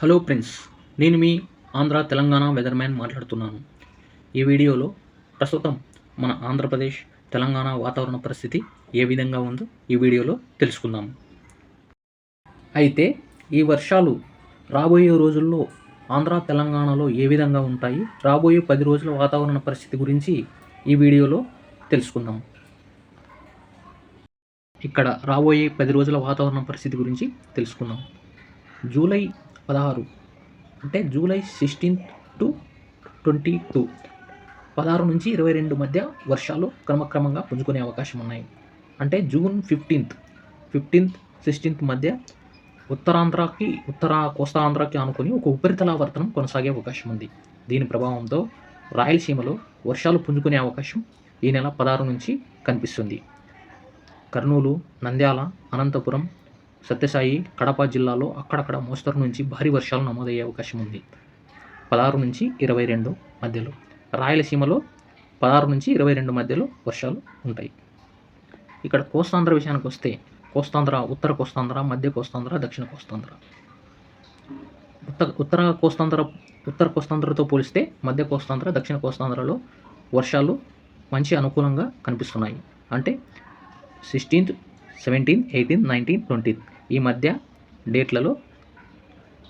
Hello friends నేను మీ Andhra Telangana weatherman మాట్లాడుతున్నాను. ఈ వీడియోలో ప్రస్తుతం మన ఆంధ్రప్రదేశ్ తెలంగాణ వాతావరణ పరిస్థితి ఏ విధంగా ఉందో ఈ వీడియోలో తెలుసుకుందాం. అయితే ఈ వర్షాలు రాబోయే రోజుల్లో ఆంధ్ర తెలంగాణలో ఏ విధంగా ఉంటాయి? రాబోయే పది రోజుల వాతావరణ పరిస్థితి గురించి ఈ వీడియోలో తెలుసుకుందాం. ఇక్కడ రాబోయే పది రోజుల వాతావరణ పరిస్థితి గురించి తెలుసుకుందాం. జూలై పదహారు. అంటే July sixteenth to twenty two. పదహారు నుంచి ఇరవై రెండు మధ్య వర్షాలు క్రమక్రమంగా పుంజుకునే అవకాశం ఉన్నాయి. అంటే జూన్ ఫిఫ్టీన్త్. ఫిఫ్టీన్త్ సిక్స్టీన్త్ మధ్య ఉత్తరాంధ్రకి ఉత్తర కోస్తాంధ్రకి ఆనుకొని ఒక ఉపరితలావర్తనం కొనసాగే అవకాశం ఉంది. దీని ప్రభావంతో రాయలసీమలో వర్షాలు పుంజుకునే అవకాశం ఈ నెల పదహారు నుంచి కనిపిస్తుంది. కర్నూలు నంద్యాల అనంతపురం సత్యసాయి కడప జిల్లాలో అక్కడక్కడ మోస్తరు నుంచి భారీ వర్షాలు నమోదయ్యే అవకాశం ఉంది. పదహారు నుంచి ఇరవై రెండు మధ్యలో. రాయలసీమలో పదహారు నుంచి ఇరవై రెండు మధ్యలో వర్షాలు ఉంటాయి. ఇక్కడ కోస్తాంధ్ర విషయానికి వస్తే కోస్తాంధ్ర ఉత్తర కోస్తాంధ్ర మధ్య కోస్తాంధ్ర దక్షిణ కోస్తాంధ్ర. ఉత్తర ఉత్తర కోస్తాంధ్ర ఉత్తర కోస్తాంధ్రతో పోలిస్తే మధ్య కోస్తాంధ్ర దక్షిణ కోస్తాంధ్రలో వర్షాలు మంచి అనుకూలంగా కనిపిస్తున్నాయి. అంటే sixteenth seventeen eighteen nineteen twenty ఈ మధ్య డేట్లలో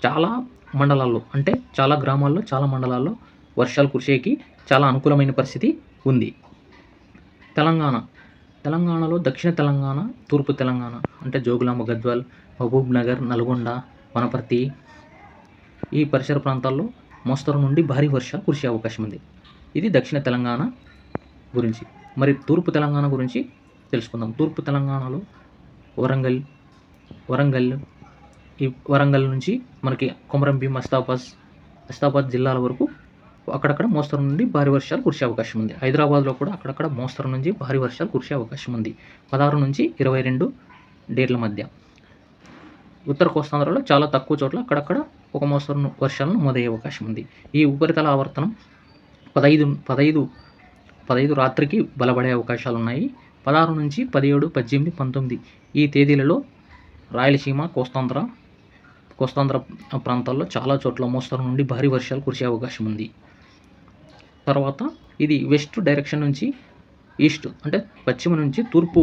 చాలా మండలాల్లో అంటే చాలా గ్రామాల్లో చాలా మండలాల్లో వర్షాలు కురిసేకి చాలా అనుకూలమైన పరిస్థితి ఉంది. తెలంగాణ. తెలంగాణలో దక్షిణ తెలంగాణ తూర్పు తెలంగాణ అంటే జోగులాంబ గద్వాల్ మహబూబ్ నగర్ నల్గొండ వనపర్తి ఈ పరిసర ప్రాంతాల్లో మోస్తరు నుండి భారీ వర్షాలు కురిసే అవకాశం ఉంది. ఇది దక్షిణ తెలంగాణ గురించి. మరి తూర్పు తెలంగాణ గురించి తెలుసుకుందాం. తూర్పు తెలంగాణలో వరంగల్ వరంగల్ ఈ వరంగల్ నుంచి మనకి కొమరంభీం మస్తాబాద్ మస్తాబాద్ జిల్లాల వరకు అక్కడక్కడ మోస్తరు నుండి భారీ వర్షాలు కురిసే అవకాశం ఉంది. హైదరాబాద్లో కూడా అక్కడక్కడ మోస్తరు నుంచి భారీ వర్షాలు కురిసే అవకాశం ఉంది. పదహారు నుంచి ఇరవై రెండు డేట్ల మధ్య. ఉత్తర కోస్తాంధ్రలో చాలా తక్కువ చోట్ల అక్కడక్కడ ఒక మోస్తరు వర్షాలను నమోదయ్యే అవకాశం ఉంది. ఈ ఉపరితల ఆవర్తనం పదహైదు పదహైదు పదహైదు రాత్రికి బలపడే అవకాశాలు ఉన్నాయి పదహారు నుంచి పదిహేడు పద్దెనిమిది పంతొమ్మిది ఈ తేదీలలో రాయలసీమ కోస్తాంధ్ర కోస్తాంధ్ర ప్రాంతాల్లో చాలా చోట్ల మోస్తరు నుండి భారీ వర్షాలు కురిసే అవకాశం ఉంది. తర్వాత ఇది వెస్ట్ డైరెక్షన్ నుంచి ఈస్ట్ అంటే పశ్చిమ నుంచి తూర్పు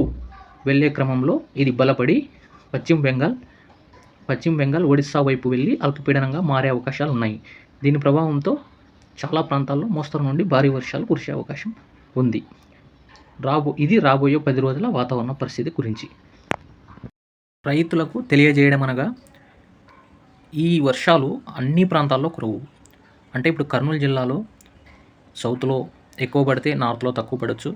వెళ్ళే క్రమంలో ఇది బలపడి పశ్చిమ బెంగాల్ పశ్చిమ బెంగాల్ ఒడిస్సా వైపు వెళ్ళి అల్పపీడనంగా మారే అవకాశాలు ఉన్నాయి. దీని ప్రభావంతో చాలా ప్రాంతాల్లో మోస్తరు నుండి భారీ వర్షాలు కురిసే అవకాశం ఉంది. రాబో ఇది రాబోయే పది రోజుల వాతావరణ పరిస్థితి గురించి. రైతులకు తెలియజేయడం అనగా ఈ వర్షాలు అన్ని ప్రాంతాల్లో కురవు. అంటే ఇప్పుడు కర్నూలు జిల్లాలో సౌత్లో ఎక్కువ పడితే నార్త్లో తక్కువ పడవచ్చు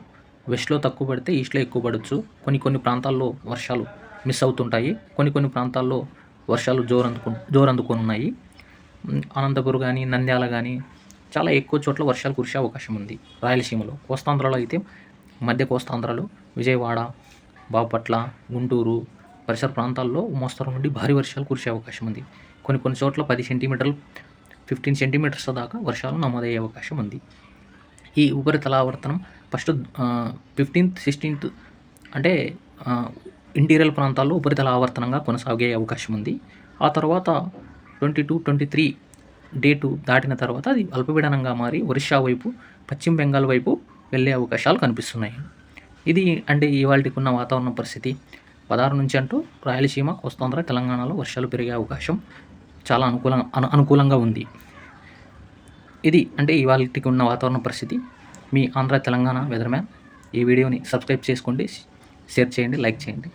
వెస్ట్లో తక్కువ పడితే ఈస్ట్లో ఎక్కువ పడవచ్చు కొన్ని కొన్ని ప్రాంతాల్లో వర్షాలు మిస్ అవుతుంటాయి కొన్ని కొన్ని ప్రాంతాల్లో వర్షాలు జోరందుకు అందుకు ఉన్నాయి అనంతపురం కానీ నంద్యాల కానీ చాలా ఎక్కువ చోట్ల వర్షాలు కురిసే అవకాశం ఉంది రాయలసీమలో. కోస్తాంధ్రలో అయితే మధ్య కోస్తాంధ్రలో విజయవాడ బాపట్ల గుంటూరు పరిసర ప్రాంతాల్లో మోస్తరు నుండి భారీ వర్షాలు కురిసే అవకాశం ఉంది. కొన్ని కొన్ని చోట్ల పది సెంటీమీటర్లు ఫిఫ్టీన్ సెంటీమీటర్స్ దాకా వర్షాలు నమోదయ్యే అవకాశం ఉంది. ఈ ఉపరితల ఆవర్తనం ఫస్ట్ ఫిఫ్టీన్త్ సిక్స్టీన్త్ అంటే ఇంటీరియల్ ప్రాంతాల్లో ఉపరితల ఆవర్తనంగా కొనసాగే అవకాశం ఉంది. ఆ తర్వాత twenty two twenty three date దాటిన తర్వాత అది అల్పపీడనంగా మారి ఒరిస్సా వైపు పశ్చిమ బెంగాల్ వైపు వెళ్ళే అవకాశాలు కనిపిస్తున్నాయి. ఇది అంటే ఇవాళకి ఉన్న వాతావరణ పరిస్థితి. పదహారు నుంచి అంటూ రాయలసీమ కోస్తాంధ్ర తెలంగాణలో వర్షాలు పెరిగే అవకాశం చాలా అనుకూలంగా అను అనుకూలంగా ఉంది. ఇది అంటే ఇవాళకి ఉన్న వాతావరణ పరిస్థితి. మీ ఆంధ్ర తెలంగాణ వెదర్మ్యాన్ ఈ వీడియోని సబ్స్క్రైబ్ చేసుకోండి. షేర్ చేయండి లైక్ చేయండి.